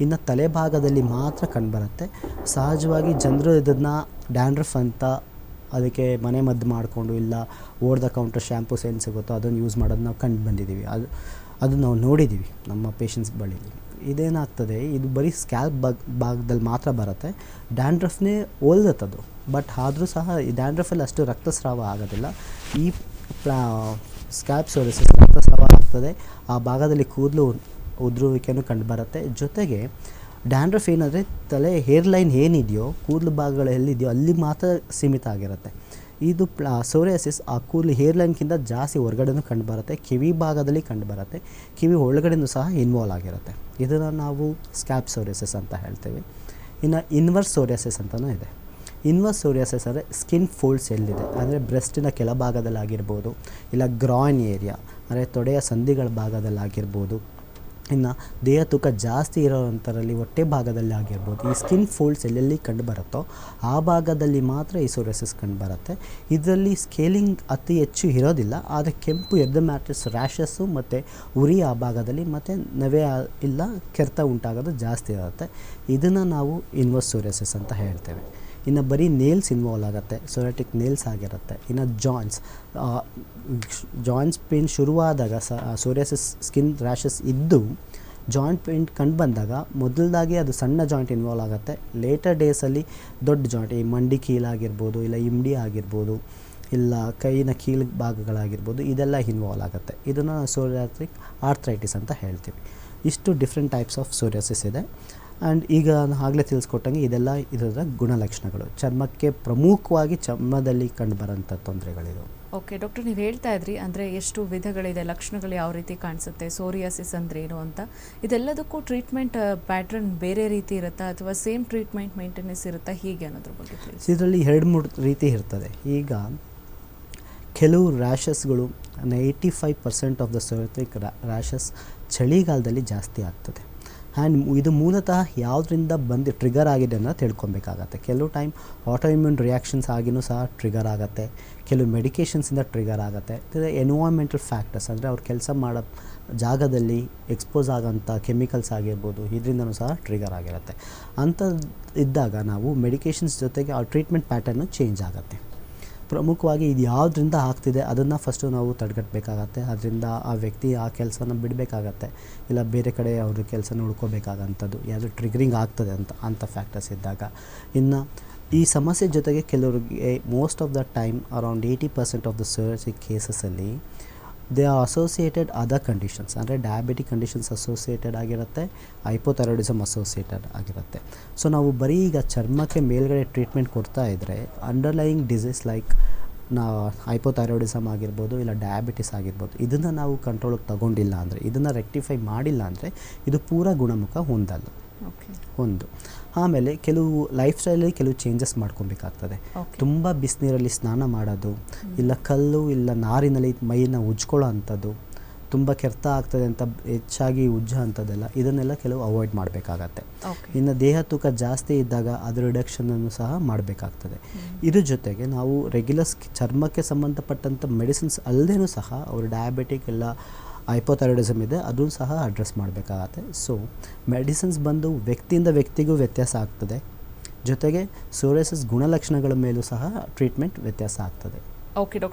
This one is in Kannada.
ಇನ್ನು ತಲೆಭಾಗದಲ್ಲಿ ಮಾತ್ರ ಕಂಡುಬರುತ್ತೆ ಸಹಜವಾಗಿ ಜನರು ಇದನ್ನು ಡ್ಯಾಂಡ್ರಫ್ ಅಂತ ಅದಕ್ಕೆ ಮನೆ ಮದ್ದು ಮಾಡಿಕೊಂಡು ಇಲ್ಲ ಓಡ್ದ ಕೌಂಟರ್ ಶ್ಯಾಂಪೂಸ್ ಏನು ಸಿಗುತ್ತೋ ಅದನ್ನು ಯೂಸ್ ಮಾಡೋದು ನಾವು ಕಂಡು ಬಂದಿದ್ದೀವಿ ಅದು ಅದನ್ನು ನಾವು ನೋಡಿದ್ದೀವಿ ನಮ್ಮ ಪೇಷಂಟ್ಸ್ ಬಳಿ. ಇದೇನಾಗ್ತದೆ, ಇದು ಬರೀ ಸ್ಕ್ಯಾಲ್ಪ್ ಭಾಗ ಭಾಗದಲ್ಲಿ ಮಾತ್ರ ಬರುತ್ತೆ. ಡ್ಯಾಂಡ್ರಫ್ನೇ ಅದು ಬಟ್ ಆದರೂ ಸಹ ಈ ಡ್ಯಾಂಡ್ರಫಲ್ಲಿ ಅಷ್ಟು ರಕ್ತಸ್ರಾವ ಆಗೋದಿಲ್ಲ. ಈ ಪ್ಲಾ ಸ್ಕ್ಯಾಲ್ಪ್ ಸೋರಿಸಿಸ್ ರಕ್ತಸ್ರಾವ ಆಗ್ತದೆ. ಆ ಭಾಗದಲ್ಲಿ ಕೂದಲು ಉದುರುವಿಕೆನೂ ಕಂಡುಬರುತ್ತೆ. ಜೊತೆಗೆ ಡ್ಯಾಂಡ್ರಫ್ ಏನಂದರೆ ತಲೆ ಹೇರ್ ಲೈನ್ ಏನಿದೆಯೋ, ಕೂದಲು ಭಾಗಗಳು ಎಲ್ಲಿದೆಯೋ, ಅಲ್ಲಿ ಮಾತ್ರ ಸೀಮಿತ ಆಗಿರುತ್ತೆ. ಇದು ಪ್ಲಾ ಸೋರಿಯಾಸಿಸ್ ಆ ಕೂದಲು ಹೇರ್ ಲೈನ್ಗಿಂತ ಜಾಸ್ತಿ ಹೊರಗಡೆನೂ ಕಂಡುಬರುತ್ತೆ, ಕಿವಿ ಭಾಗದಲ್ಲಿ ಕಂಡುಬರುತ್ತೆ, ಕಿವಿ ಒಳಗಡೆನೂ ಸಹ ಇನ್ವಾಲ್ವ್ ಆಗಿರುತ್ತೆ. ಇದನ್ನು ನಾವು ಸ್ಕ್ಯಾಪ್ ಸೋರಿಯಾಸಿಸ್ ಅಂತ ಹೇಳ್ತೇವೆ. ಇನ್ನು ಇನ್ವರ್ಸ್ ಸೋರಿಯಾಸಿಸ್ ಅಂತಲೂ ಇದೆ. ಇನ್ವರ್ಸ್ ಸೋರಿಯಾಸಿಸ್ ಅಂದರೆ ಸ್ಕಿನ್ ಫೋಲ್ಡ್ಸ್ ಎಲ್ಲಿದೆ? ಅಂದರೆ ಬ್ರೆಸ್ಟಿನ ಕೆಳಭಾಗದಲ್ಲಾಗಿರ್ಬೋದು, ಇಲ್ಲ ಗ್ರಾಯಿನ್ ಏರಿಯಾ ಅಂದರೆ ತೊಡೆಯ ಸಂಧಿಗಳ ಭಾಗದಲ್ಲಿ ಆಗಿರ್ಬೋದು ಇನ್ನು ದೇಹ ತೂಕ ಜಾಸ್ತಿ ಇರೋವಂಥರಲ್ಲಿ ಹೊಟ್ಟೆ ಭಾಗದಲ್ಲಿ ಆಗಿರ್ಬೋದು, ಈ ಸ್ಕಿನ್ ಫೋಲ್ಡ್ಸ್ ಎಲ್ಲೆಲ್ಲಿ ಕಂಡುಬರುತ್ತೋ ಆ ಭಾಗದಲ್ಲಿ ಮಾತ್ರ ಈ ಸೋರಿಯಾಸಿಸ್ ಕಂಡುಬರುತ್ತೆ ಇದರಲ್ಲಿ ಸ್ಕೇಲಿಂಗ್ ಅತಿ ಹೆಚ್ಚು ಇರೋದಿಲ್ಲ, ಆದರೆ ಕೆಂಪು ಎದ್ದು ಮ್ಯಾಟ್ರಿಸ್ ರ್ಯಾಷಸ್ಸು ಮತ್ತು ಉರಿ ಆ ಭಾಗದಲ್ಲಿ ಮತ್ತು ನವೆ ಇಲ್ಲ ಕೆರೆತ ಉಂಟಾಗೋದು ಜಾಸ್ತಿ ಇರುತ್ತೆ. ಇದನ್ನು ನಾವು ಇನ್ವರ್ಸ್ ಸೋರಿಯಾಸಿಸ್ ಅಂತ ಹೇಳ್ತೇವೆ. ಇನ್ನು ಬರೀ ನೇಲ್ಸ್ ಇನ್ವಾಲ್ವ್ ಆಗುತ್ತೆ ಸೊರಾಟಿಕ್ ನೇಲ್ಸ್ ಆಗಿರುತ್ತೆ, ಇನ್ನು ಜಾಯಿಂಟ್ಸ್ ಜಾಯಿಂಟ್ಸ್ ಪೇನ್ ಶುರುವಾದಾಗ ಸೋರಿಯಾಸಿಸ್ ಸ್ಕಿನ್ ರ್ಯಾಷಸ್ ಇದ್ದು ಜಾಯಿಂಟ್ ಪೇಂಟ್ ಕಂಡು ಬಂದಾಗ ಮೊದಲದಾಗಿ ಅದು ಸಣ್ಣ ಜಾಯಿಂಟ್ ಇನ್ವಾಲ್ವ್ ಆಗುತ್ತೆ. ಲೇಟರ್ ಡೇಸಲ್ಲಿ ದೊಡ್ಡ ಜಾಯಿಂಟ್ ಈ ಮಂಡಿ ಕೀಲಾಗಿರ್ಬೋದು ಇಲ್ಲ ಇಮ್ಡಿ ಆಗಿರ್ಬೋದು, ಇಲ್ಲ ಕೈನ ಕೀಲು ಭಾಗಗಳಾಗಿರ್ಬೋದು, ಇದೆಲ್ಲ ಇನ್ವಾಲ್ವ್ ಆಗುತ್ತೆ. ಇದನ್ನು ಸೋರಿಯಾಟ್ರಿಕ್ ಆರ್ಥ್ರೈಟಿಸ್ ಅಂತ ಹೇಳ್ತೀವಿ. ಇಷ್ಟು ಡಿಫ್ರೆಂಟ್ ಟೈಪ್ಸ್ ಆಫ್ ಸೋರಿಯಾಸಿಸ್ ಇದೆ. ಆ್ಯಂಡ್ ಈಗ ನಾನು ಆಗಲೇ ತಿಳಿಸ್ಕೊಟ್ಟಂಗೆ ಇದೆಲ್ಲ ಇದರ ಗುಣಲಕ್ಷಣಗಳು. ಚರ್ಮಕ್ಕೆ ಪ್ರಮುಖವಾಗಿ ಚರ್ಮದಲ್ಲಿ ಕಂಡುಬರೋಂಥ ತೊಂದರೆಗಳಿದು. ಓಕೆ ಡಾಕ್ಟರ್ ನೀವು ಹೇಳ್ತಾ ಇದ್ರಿ ಅಂದರೆ ಎಷ್ಟು ವಿಧಗಳಿದೆ ಲಕ್ಷಣಗಳು ಯಾವ ರೀತಿ ಕಾಣಿಸುತ್ತೆ ಸೋರಿಯಾಸಿಸ್ ಅಂದರೆ ಏನು ಅಂತ. ಇದೆಲ್ಲದಕ್ಕೂ ಟ್ರೀಟ್ಮೆಂಟ್ ಪ್ಯಾಟ್ರನ್ ಬೇರೆ ರೀತಿ ಇರುತ್ತಾ ಅಥವಾ ಸೇಮ್ ಟ್ರೀಟ್ಮೆಂಟ್ ಮೇಂಟೆನೆನ್ಸ್ ಇರುತ್ತಾ ಹೀಗೆ ಅನ್ನೋದ್ರ ಬಗ್ಗೆ ತಿಳಿಸಿ. ಇದರಲ್ಲಿ ಎರಡು ಮೂರು ರೀತಿ ಇರ್ತದೆ. ಈಗ ಕೆಲವು ರ್ಯಾಷಸ್ಗಳು eighty five percent of the psoriatic rashes ಚಳಿಗಾಲದಲ್ಲಿ ಜಾಸ್ತಿ ಆಗ್ತದೆ. ಆ್ಯಂಡ್ ಇದು ಮೂಲತಃ ಯಾವುದರಿಂದ ಬಂದು ಟ್ರಿಗರ್ ಆಗಿದೆ ಅನ್ನೋದು ತಿಳ್ಕೊಬೇಕಾಗತ್ತೆ. ಕೆಲವು ಟೈಮ್ ಆಟೋ ಇಮ್ಯೂನ್ ರಿಯಾಕ್ಷನ್ಸ್ ಆಗಿನೂ ಸಹ ಟ್ರಿಗರ್ ಆಗುತ್ತೆ. ಕೆಲವು ಮೆಡಿಕೇಷನ್ಸಿಂದ ಟ್ರಿಗರ್ ಆಗುತ್ತೆ. ಎನ್ವಾರ್ಮೆಂಟಲ್ ಫ್ಯಾಕ್ಟರ್ಸ್ ಅಂದರೆ ಅವ್ರು ಕೆಲಸ ಮಾಡೋ ಜಾಗದಲ್ಲಿ ಎಕ್ಸ್ಪೋಸ್ ಆಗೋಂಥ ಕೆಮಿಕಲ್ಸ್ ಆಗಿರ್ಬೋದು, ಇದರಿಂದನೂ ಸಹ ಟ್ರಿಗರ್ ಆಗಿರುತ್ತೆ. ಅಂಥದ್ದು ಇದ್ದಾಗ ನಾವು ಮೆಡಿಕೇಷನ್ಸ್ ಜೊತೆಗೆ ಆ ಟ್ರೀಟ್ಮೆಂಟ್ ಪ್ಯಾಟರ್ನು ಚೇಂಜ್ ಆಗುತ್ತೆ. ಪ್ರಮುಖವಾಗಿ ಇದು ಯಾವುದರಿಂದ ಆಗ್ತಿದೆ ಅದನ್ನು ಫಸ್ಟು ನಾವು ತಡೆಗಟ್ಟಬೇಕಾಗತ್ತೆ ಅದರಿಂದ ಆ ವ್ಯಕ್ತಿ ಆ ಕೆಲಸನ ಬಿಡಬೇಕಾಗತ್ತೆ. ಇಲ್ಲ ಬೇರೆ ಕಡೆ ಅವ್ರ ಕೆಲಸನ ಹುಡ್ಕೋಬೇಕಾಗಂಥದ್ದು. ಯಾವುದು ಟ್ರಿಗ್ರಿಂಗ್ ಆಗ್ತದೆ ಅಂತ ಅಂಥ ಫ್ಯಾಕ್ಟರ್ಸ್ ಇದ್ದಾಗ. ಇನ್ನು ಈ ಸಮಸ್ಯೆ ಜೊತೆಗೆ ಕೆಲವರಿಗೆ most of the time around eighty percent of the surgery ಕೇಸಸಲ್ಲಿ they are associated other conditions ಅಂದರೆ ಡಯಾಬಿಟಿಕ್ ಕಂಡೀಷನ್ಸ್ ಅಸೋಸಿಯೇಟೆಡ್ ಆಗಿರುತ್ತೆ ಹೈಪೋಥೈರಾಯ್ಡಿಸಮ್ ಅಸೋಸಿಯೇಟೆಡ್ ಆಗಿರುತ್ತೆ. ಸೊ ನಾವು ಬರೀ ಈಗ ಚರ್ಮಕ್ಕೆ ಮೇಲ್ಗಡೆ ಟ್ರೀಟ್ಮೆಂಟ್ ಕೊಡ್ತಾ ಇದ್ದರೆ ಅಂಡರ್ಲೈಯಿಂಗ್ ಡಿಸೀಸ್ ಲೈಕ್ ನಾ ಹೈಪೋಥೈರಾಯ್ಡಿಸಮ್ ಆಗಿರ್ಬೋದು ಇಲ್ಲ ಡಯಾಬಿಟಿಸ್ ಆಗಿರ್ಬೋದು ಇದನ್ನು ನಾವು ಕಂಟ್ರೋಲಿಗೆ ತಗೊಂಡಿಲ್ಲ ಅಂದರೆ ಇದನ್ನು ರೆಕ್ಟಿಫೈ ಮಾಡಿಲ್ಲ ಅಂದರೆ ಇದು ಪೂರ ಗುಣಮುಖ ಹೊಂದಲ್ಲ. ಓಕೆ ಒಂದು. ಆಮೇಲೆ ಕೆಲವು ಲೈಫ್ ಸ್ಟೈಲಲ್ಲಿ ಕೆಲವು ಚೇಂಜಸ್ ಮಾಡ್ಕೊಬೇಕಾಗ್ತದೆ. ತುಂಬ ಬಿಸಿನೀರಲ್ಲಿ ಸ್ನಾನ ಮಾಡೋದು ಇಲ್ಲ ಕಲ್ಲು ಇಲ್ಲ ನಾರಿನಲ್ಲಿ ಮೈಯನ್ನು ಉಜ್ಕೊಳ್ಳೋ ಅಂಥದ್ದು ತುಂಬ ಕೆರ್ತ ಆಗ್ತದೆ ಅಂತ ಹೆಚ್ಚಾಗಿ ಉಜ್ಜೋ ಅಂಥದ್ದೆಲ್ಲ ಇದನ್ನೆಲ್ಲ ಕೆಲವು ಅವಾಯ್ಡ್ ಮಾಡಬೇಕಾಗತ್ತೆ. ಇನ್ನು ದೇಹ ತೂಕ ಜಾಸ್ತಿ ಇದ್ದಾಗ ಅದರ ರಿಡಕ್ಷನನ್ನು ಸಹ ಮಾಡಬೇಕಾಗ್ತದೆ. ಇದ್ರ ಜೊತೆಗೆ ನಾವು ರೆಗ್ಯುಲರ್ ಚರ್ಮಕ್ಕೆ ಸಂಬಂಧಪಟ್ಟಂಥ ಮೆಡಿಸಿನ್ಸ್ ಅಲ್ಲದೇನೂ ಸಹ ಅವರು ಡಯಾಬಿಟಿಕ್ ಇಲ್ಲ ಹೈಪೋಥೈರಾಯ್ಡಿಸಮ್ ಇದೆ, ಅದನ್ನು ಸಹ ಅಡ್ರೆಸ್ ಮಾಡಬೇಕಾಗತ್ತೆ. ಸೊ ಮೆಡಿಸಿನ್ಸ್ ಬಂದು ವ್ಯಕ್ತಿಯಿಂದ ವ್ಯಕ್ತಿಗೂ ವ್ಯತ್ಯಾಸ ಆಗ್ತದೆ. ಜೊತೆಗೆ ಸೋರಿಯಾಸಿಸ್ ಗುಣಲಕ್ಷಣಗಳ ಮೇಲೂ ಸಹ ಟ್ರೀಟ್ಮೆಂಟ್ ವ್ಯತ್ಯಾಸ ಆಗ್ತದೆ. Okay doctor